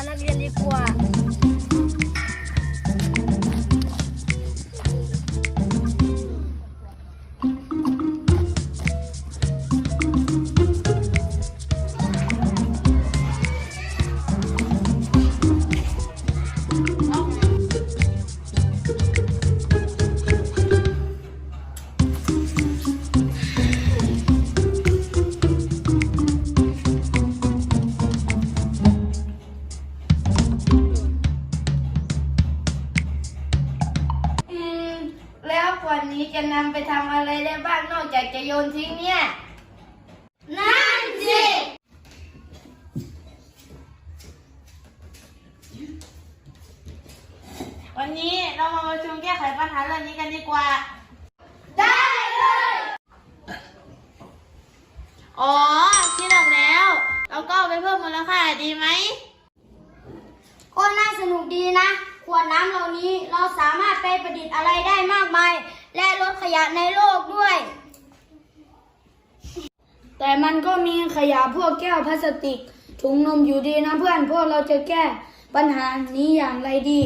sana gyud ikwa จะนำไปทำอะไรได้บ้างนอกจากจะโยนทิ้งเนี่ย นั่นสิวันนี้เรามาประชุมแก้ไขปัญหาเรื่องนี้กันดีกว่า ได้เลย อ๋อคิดออกแล้ว เราก็เอาไปเพิ่มมูลค่าดีไหมก็น่าสนุกดีนะ ขวดน้ำเหล่านี้เราสามารถไปประดิษฐ์อะไรได้มากมาย ขยะในโลกด้วย แต่มันก็มีขยะพวกแก้วพลาสติก ถุงนมอยู่ดีนะเพื่อนพวกเราจะแก้ปัญหานี้อย่างไรดี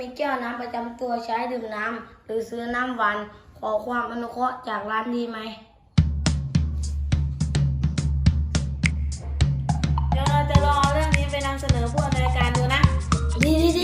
มีแก้วน้ำประจำตัวใช้ดื่มน้ำหรือซื้อน้ำหวานขอความอนุเคราะห์จากร้านดีไหมเดี๋ยวเราจะลองเอาเรื่องนี้ไปนำเสนอผู้อำนวยการดูนะ ดีดีดีดีดี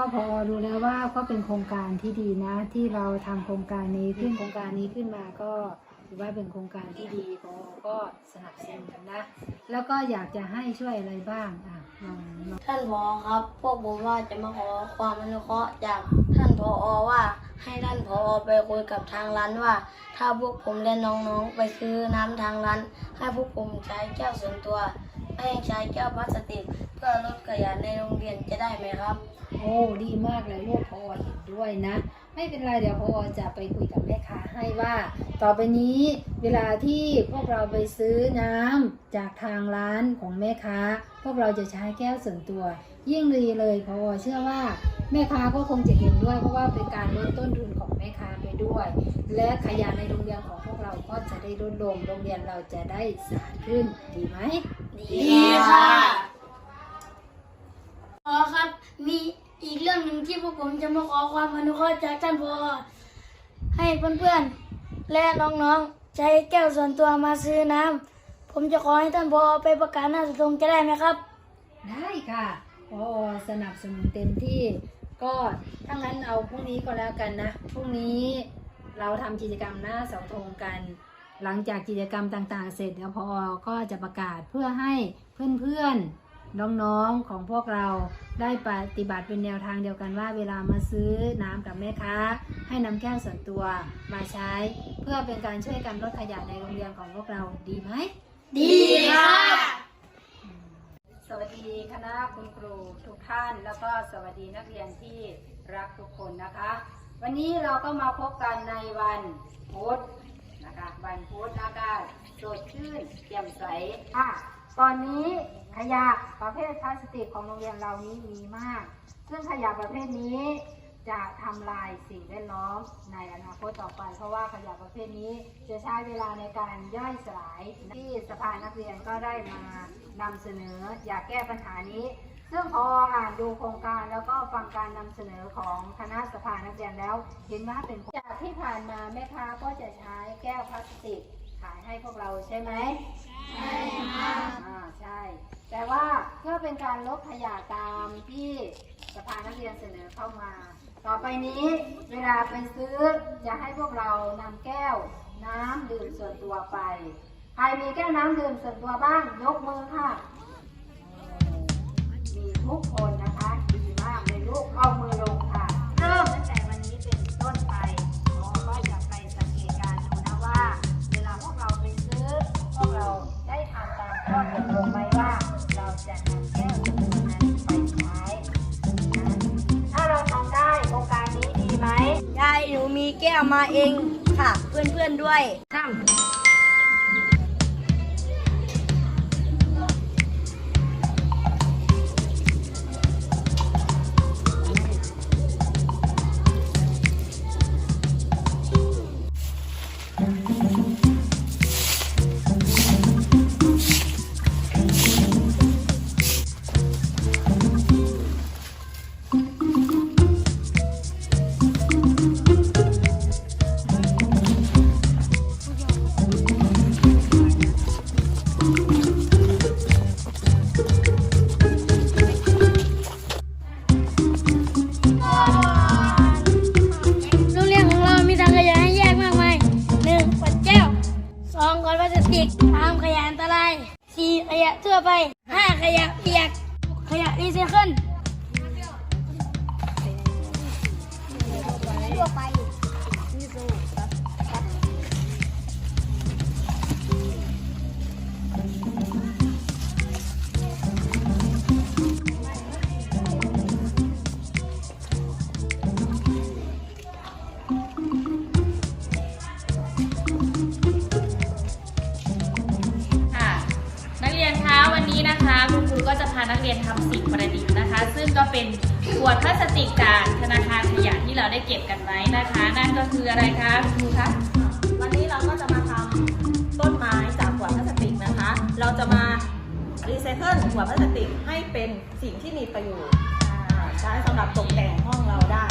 ก็พอดูแล้วว่าก็เป็นโครงการที่ดีนะ ที่เราทำโครงการนี้ขึ้นโครงการนี้ขึ้นมาก็ถือว่าเป็นโครงการที่ดีพอก็สนับสนุนนะ แล้วก็อยากจะให้ช่วยอะไรบ้างอะลองลองท่านผอครับ พวกผมว่าจะมาขอความอนุเคราะห์จากท่านผอว่า ให้ท่านผอไปคุยกับทางร้านว่า ถ้าพวกผมและน้องๆไปซื้อน้ำทางร้านให้พวกผมใช้แก้วส่วนตัวไม่ให้ใช้แก้วพลาสติกเพื่อลดขยะในโรงเรียนจะได้ไหมครับ โอ้ดีมากเลยลูกพอเห็นด้วยนะ ไม่เป็นไรเดี๋ยวพอจะไปคุยกับแม่ค้าให้ว่า ต่อไปนี้เวลาที่พวกเราไปซื้อน้ำจากทางร้านของแม่ค้า พวกเราจะใช้แก้วส่วนตัว ยิ่งดีเลยพอเชื่อว่าแม่ค้าก็คงจะเห็นด้วยเพราะว่าเป็นการลดต้นทุนของแม่ค้าไปด้วย และขยะในโรงเรียนของพวกเราก็จะได้ลดลงโรงเรียนเราจะได้สะอาดขึ้นดีไหมดีค่ะพอครับมี พวกผมจะมาขอความอนุเคราะห์จากท่านพอให้เพื่อนๆ และน้องๆ ใช้แก้วส่วนตัวมาซื้อน้ำ ผมจะขอให้ท่านพอไปประกาศหน้าเสาธงจะได้ไหมครับ ได้ค่ะพอสนับสนุนเต็มที่ ก็ถ้างั้นเอาพรุ่งนี้ก็แล้วกันนะ พรุ่งนี้เราทำกิจกรรมหน้าเสาธงกัน หลังจากกิจกรรมต่างๆ เสร็จแล้วพอก็จะประกาศเพื่อให้เพื่อนๆ น้องๆของพวกเราได้ปฏิบัติเป็นแนวทางเดียวกันว่าเวลามาซื้อน้ำกับแม่ค้า ให้นำแก้วส่วนตัวมาใช้ เพื่อเป็นการช่วยกันลดขยะในโรงเรียนของพวกเราดีไหม ดีค่ะสวัสดีคณะคุณครูทุกท่าน แล้วก็สวัสดีนักเรียนที่รักทุกคนนะคะ วันนี้เราก็มาพบกันในวันพุธนะคะวันพุธอากาศสดชื่นแจ่มใสอะ ตอนนี้ขยะประเภทพลาสติกของโรงเรียนเรานี้มีมาก ซึ่งขยะประเภทนี้จะทำลายสิ่งแวดล้อมในอนาคตต่อไป เพราะว่าขยะประเภทนี้จะใช้เวลาในการย่อยสลายที่สภานักเรียนก็ได้มานำเสนออยากแก้ปัญหานี้ ซึ่งพออ่านดูโครงการแล้วก็ฟังการนำเสนอของคณะสภานักเรียนแล้ว เห็นว่าเป็นจากที่ผ่านมาแม่ค้าก็จะใช้แก้วพลาสติกขายให้พวกเราใช่ไหม ใช่ค่ะอ่าใช่ แต่ว่าเพื่อเป็นการลดขยะตามที่สภานักเรียนเสนอเข้ามา ต่อไปนี้เวลาไปซื้อจะให้พวกเรานำแก้ว น้ำดื่มส่วนตัวไป ใครมีแก้วน้ำดื่มส่วนตัวบ้างยกมือค่ะ มีทุกคน แก้วมาเองค่ะ เพื่อนๆด้วยซ้ำะทั่วไปห้าขยะเปียกหกขยะรีไซเคิลทั่วไป ก็จะพานักเรียนทำสิ่งประดิษฐ์นะคะ ซึ่งก็เป็นขวดพลาสติกจากธนาคารขยะที่เราได้เก็บกันไว้นะคะ นั่นก็คืออะไรคะคุณครูคะวันนี้เราก็จะมาทำต้นไม้จากขวดพลาสติกนะคะ เราจะมารีไซเคิลขวดพลาสติกให้เป็นสิ่งที่มีประโยชน์ใช้สำหรับตกแต่งห้องเราได้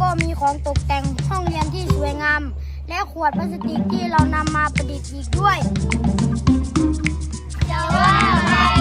ก็มีของตกแต่งห้องเรียนที่สวยงาม และขวดพลาสติกที่เรานำมาประดิษฐ์อีกด้วยจะว่าไป